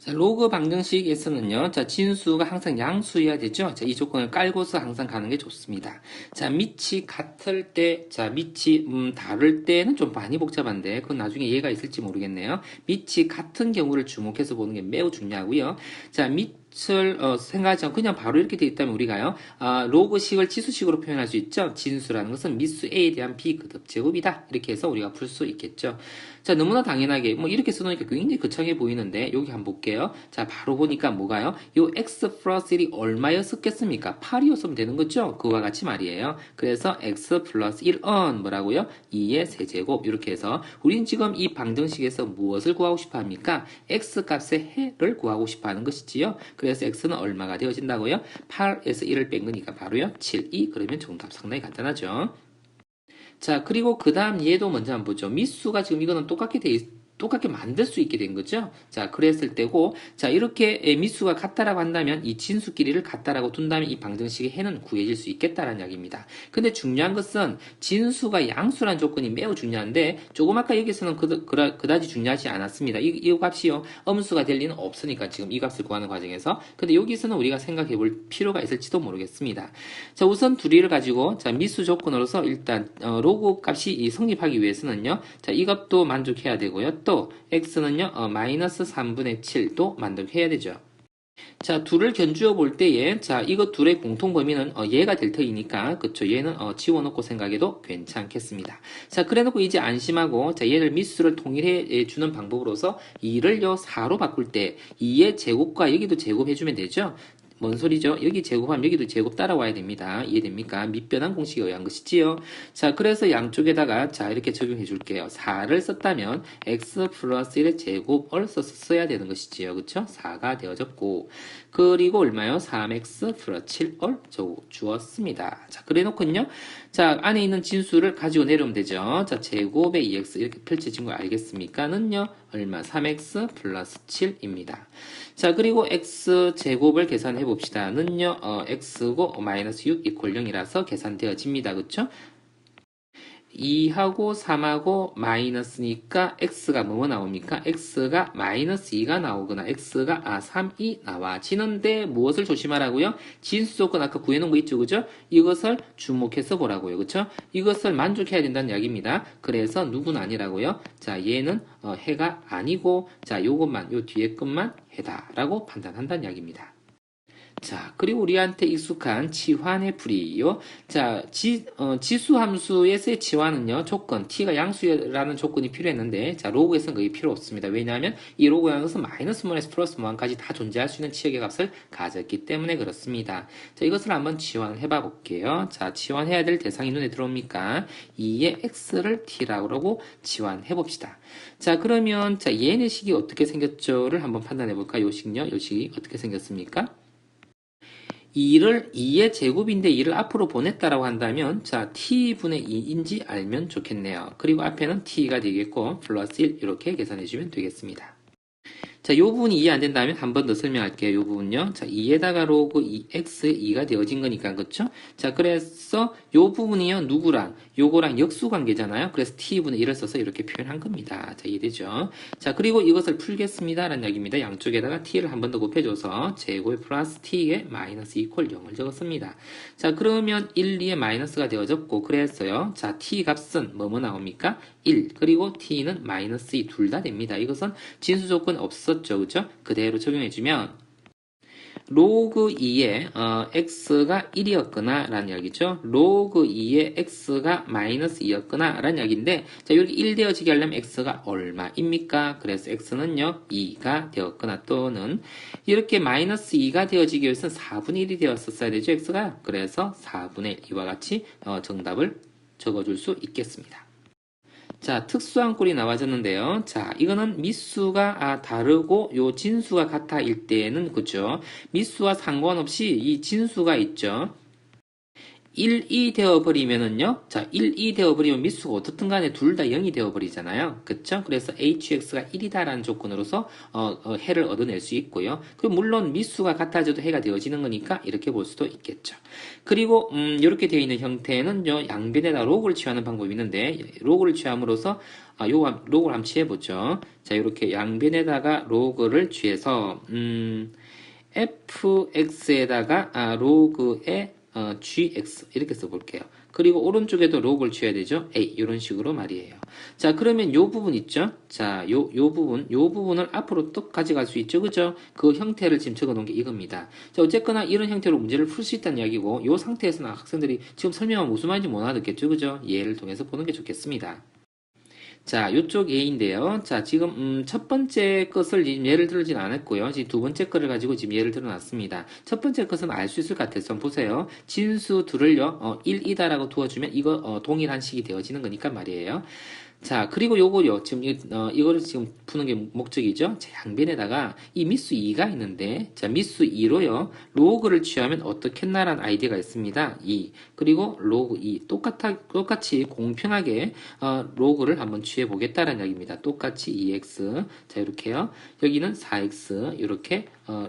자, 로그 방정식에서는요, 자, 진수가 항상 양수여야 되죠? 자, 이 조건을 깔고서 항상 가는 게 좋습니다. 자, 밑이 같을 때, 자, 밑이, 음, 다를 때는 좀 많이 복잡한데, 그건 나중에 이해가 있을지 모르겠네요. 밑이 같은 경우를 주목해서 보는 게 매우 중요하고요. 자, 밑을, 어, 생각하지 그냥 바로 이렇게 돼 있다면 우리가요, 아, 로그식을 지수식으로 표현할 수 있죠? 진수라는 것은 밑수 A에 대한 B 그듭 제곱이다. 이렇게 해서 우리가 풀 수 있겠죠? 자, 너무나 당연하게, 뭐, 이렇게 써놓으니까 굉장히 거창해 보이는데, 여기 한번 볼게요. 자, 바로 보니까 뭐가요? 요 x 플러스 1이 얼마였었겠습니까? 8이었으면 되는 거죠? 그와 같이 말이에요. 그래서 x 플러스 1은 뭐라고요? 2의 세제곱. 이렇게 해서, 우린 지금 이 방정식에서 무엇을 구하고 싶어 합니까? x 값의 해를 구하고 싶어 하는 것이지요. 그래서 x는 얼마가 되어진다고요? 8에서 1을 뺀 거니까 바로요? 7, 2. 그러면 정답 상당히 간단하죠. 자, 그리고 그 다음 얘도 먼저 한번 보죠. 미수가 지금 이거는 똑같게 돼 있, 똑같게 만들 수 있게 된 거죠. 자, 그랬을 때고, 자, 이렇게 미수가 같다라고 한다면 이 진수 길이를 같다라고 둔다면 이 방정식의 해는 구해질 수 있겠다라는 이야기입니다. 근데 중요한 것은 진수가 양수란 조건이 매우 중요한데, 조금 아까 여기서는 그, 그, 그다지 중요하지 않았습니다. 이, 이 값이요, 음수가 될 리는 없으니까 지금 이 값을 구하는 과정에서. 근데 여기서는 우리가 생각해 볼 필요가 있을지도 모르겠습니다. 자, 우선 둘이를 가지고, 자, 미수 조건으로서 일단, 어, 로그 값이 성립하기 위해서는요, 자, 이 값도 만족해야 되고요. 또 x는요 어, 마이너스 3분의 7도 만족해야 되죠. 자, 둘을 견주어 볼 때에, 자, 이거 둘의 공통 범위는, 어, 얘가 될 터이니까, 그쵸. 얘는, 어, 지워놓고 생각해도 괜찮겠습니다. 자, 그래 놓고 이제 안심하고, 자, 얘를 미수를 통일해 주는 방법으로서, 2를요, 4로 바꿀 때, 2의 제곱과 여기도 제곱해주면 되죠. 뭔 소리죠? 여기 제곱하면 여기도 제곱 따라와야 됩니다. 이해됩니까? 밑변환 공식에 의한 것이지요. 자, 그래서 양쪽에다가 자 이렇게 적용해 줄게요. 4를 썼다면 x 플러스 1의 제곱을 써야 되는 것이지요. 그쵸? 4가 되어졌고 그리고 얼마요? 3x 플러스 7을 주었습니다. 자, 그래 놓고요. 자, 안에 있는 진수를 가지고 내려오면 되죠. 자, 제곱의 2x 이렇게 펼쳐진 거 알겠습니까? 는요. 얼마? 3x 플러스 7입니다. 자, 그리고 x 제곱을 계산해 봅시다. 는요, 어, x고 마이너스 6 이퀄 0이라서 계산되어집니다. 그쵸? 2하고 3하고 마이너스니까 x가 뭐뭐 나옵니까? x가 마이너스 2가 나오거나 x가 아 3이 나와지는데 무엇을 조심하라고요? 진수 조건 아까 구해놓은 거 있죠, 그죠? 이것을 주목해서 보라고요, 그죠? 이것을 만족해야 된다는 이야기입니다. 그래서 누구는 아니라고요? 자, 얘는 어, 해가 아니고 자, 요것만 요 뒤에 것만 해다라고 판단한다는 이야기입니다. 자, 그리고 우리한테 익숙한 치환의 풀이요. 자, 지, 어, 지수 함수에서의 치환은요, 조건, t가 양수라는 조건이 필요했는데, 자, 로그에서는 그게 필요 없습니다. 왜냐하면 이 로그라는 것은 마이너스 1에서 플러스 1까지 다 존재할 수 있는 치역의 값을 가졌기 때문에 그렇습니다. 자, 이것을 한번 치환을 해봐 볼게요. 자, 치환해야 될 대상이 눈에 들어옵니까? 2의 x를 t라고 치환해 봅시다. 자, 그러면, 자, 얘네 식이 어떻게 생겼죠를 한번 판단해 볼까요? 요 식요? 요 식이 어떻게 생겼습니까? 2를 2의 제곱인데 2를 앞으로 보냈다라고 한다면 자 t분의 2인지 알면 좋겠네요. 그리고 앞에는 t가 되겠고 플러스 1 이렇게 계산해 주면 되겠습니다. 자, 요 부분이 이해 안 된다면 한 번 더 설명할게요. 요 부분요. 자, 2에다가 로그 2x 2가 되어진 거니까, 그쵸? 자, 그래서 요 부분이요. 누구랑? 요거랑 역수 관계잖아요. 그래서 t분의 1을 써서 이렇게 표현한 겁니다. 자, 이해되죠? 자, 그리고 이것을 풀겠습니다. 라는 이야기입니다. 양쪽에다가 t를 한 번 더 곱해줘서 제곱 플러스 t에 마이너스 이퀄 0을 적었습니다. 자, 그러면 1, 2에 마이너스가 되어졌고, 그래서요. 자, t 값은 뭐뭐 나옵니까? 1. 그리고 t는 마이너스 2 둘 다 됩니다. 이것은 진수 조건 없 었죠. 그죠? 그대로 적용해주면 로그 2에 어, x가 1이었거나 라는 이야기죠. 로그 2에 x가 마이너스 2였거나 라는 이야기인데 자 여기 1 되어지게 하려면 x가 얼마입니까? 그래서 x는요 2가 되었거나 또는 이렇게 마이너스 2가 되어지기 위해서는 4분의 1이 되었었어야 되죠. x가 그래서 4분의 1 이와 같이 어, 정답을 적어줄 수 있겠습니다. 자, 특수한 꼴이 나와졌는데요. 자, 이거는 미수가 아, 다르고 요 진수가 같아일 때는 그죠? 미수와 상관없이 이 진수가 있죠. 1, 2 되어버리면은요. 자, 1, 2 되어버리면 미수가 어떻든 간에 둘 다 0이 되어버리잖아요. 그쵸? 그래서 hx가 1이다라는 조건으로서 어, 어, 해를 얻어낼 수 있고요. 그리고 물론 미수가 같아져도 해가 되어지는 거니까 이렇게 볼 수도 있겠죠. 그리고 음, 이렇게 되어 있는 형태는요. 양변에다 로그를 취하는 방법이 있는데 로그를 취함으로써 아, 요거 로그를 한번 취해보죠. 자, 이렇게 양변에다가 로그를 취해서, 음, fx에다가, 아, 로그의, 어, gx. 이렇게 써볼게요. 그리고 오른쪽에도 로그를 취해야 되죠. a. 이런 식으로 말이에요. 자, 그러면 요 부분 있죠? 자, 요, 요 부분, 요 부분을 앞으로 또 가져갈 수 있죠. 그죠? 그 형태를 지금 적어 놓은 게 이겁니다. 자, 어쨌거나 이런 형태로 문제를 풀 수 있다는 이야기고, 요 상태에서는 학생들이 지금 설명하면 무슨 말인지 못 알아듣겠죠. 그죠? 예를 통해서 보는 게 좋겠습니다. 자, 요쪽 A인데요. 자, 지금 음, 첫 번째 것을 예를 들진 않았고요. 지금 두 번째 거를 가지고 지금 예를 들어놨습니다. 첫 번째 것은 알 수 있을 것 같아서 보세요. 진수 둘을요, 어, 1이다라고 두어주면 이거 어, 동일한 식이 되어지는 거니까 말이에요. 자, 그리고 요거요. 지금 이, 어, 이거를 지금 푸는 게 목적이죠. 자, 양변에다가 이 미수 2가 있는데, 자, 미수 2로요. 로그를 취하면 어떻겠나라는 아이디어가 있습니다. 2. 그리고 로그 2. 똑같아, 똑같이 공평하게, 어, 로그를 한번 취해 보겠다라는 이야기입니다. 똑같이 2x. 자, 이렇게요. 여기는 4x. 이렇게, 어,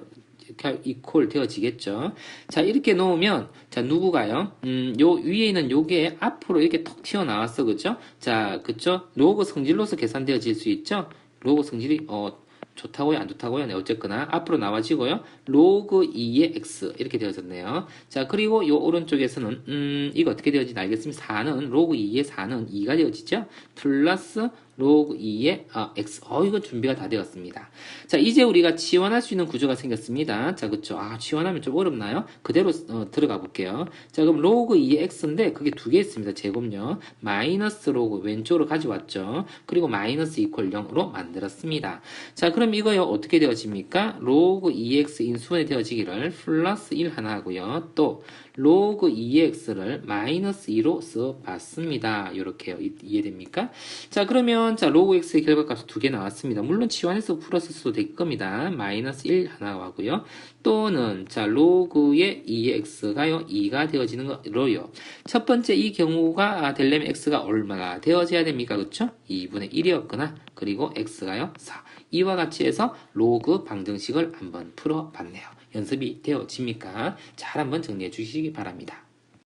이렇게 이퀄 되어지겠죠. 자, 이렇게 놓으면, 자, 누구가요? 음, 요 위에 있는 요게 앞으로 이렇게 톡 튀어나왔어. 그죠? 자, 그죠? 로그 성질로서 계산되어질 수 있죠? 로그 성질이, 어, 좋다고요? 안 좋다고요? 네, 어쨌거나 앞으로 나와지고요. 로그 2의 x 이렇게 되어졌네요. 자, 그리고 요 오른쪽에서는 음, 이거 어떻게 되어지는지 알겠습니다. 4는 로그 2의 4는 2가 되어지죠? 플러스 로그 2의 아, x. 어, 이거 준비가 다 되었습니다. 자, 이제 우리가 지원할 수 있는 구조가 생겼습니다. 자, 그쵸. 아, 지원하면 좀 어렵나요? 그대로 어, 들어가 볼게요. 자, 그럼 로그 2의 x인데 그게 두 개 있습니다. 제곱요. 마이너스 로그 왼쪽으로 가져왔죠. 그리고 마이너스 이퀄 0으로 만들었습니다. 자, 그럼 이거요. 어떻게 되어집니까? 로그 2x 인수분해 되어지기를 플러스 1 하나 하고요. 또 로그 2x를 마이너스 2로 써봤습니다. 이렇게요. 이- 이해됩니까? 자, 그러면 자 로그 x의 결과값이 두 개 나왔습니다. 물론 치환해서 풀었을 수도 될 겁니다. 마이너스 1 하나 하고요. 또는 자 로그의 2x가요 2가 되어지는 거로요. 첫 번째 이 경우가 되려면 x가 얼마나 되어져야 됩니까? 그렇죠? 2분의 1이었거나 그리고 x가요 4. 이와 같이 해서 로그 방정식을 한번 풀어봤네요. 연습이 되어집니까? 잘 한번 정리해 주시기 바랍니다.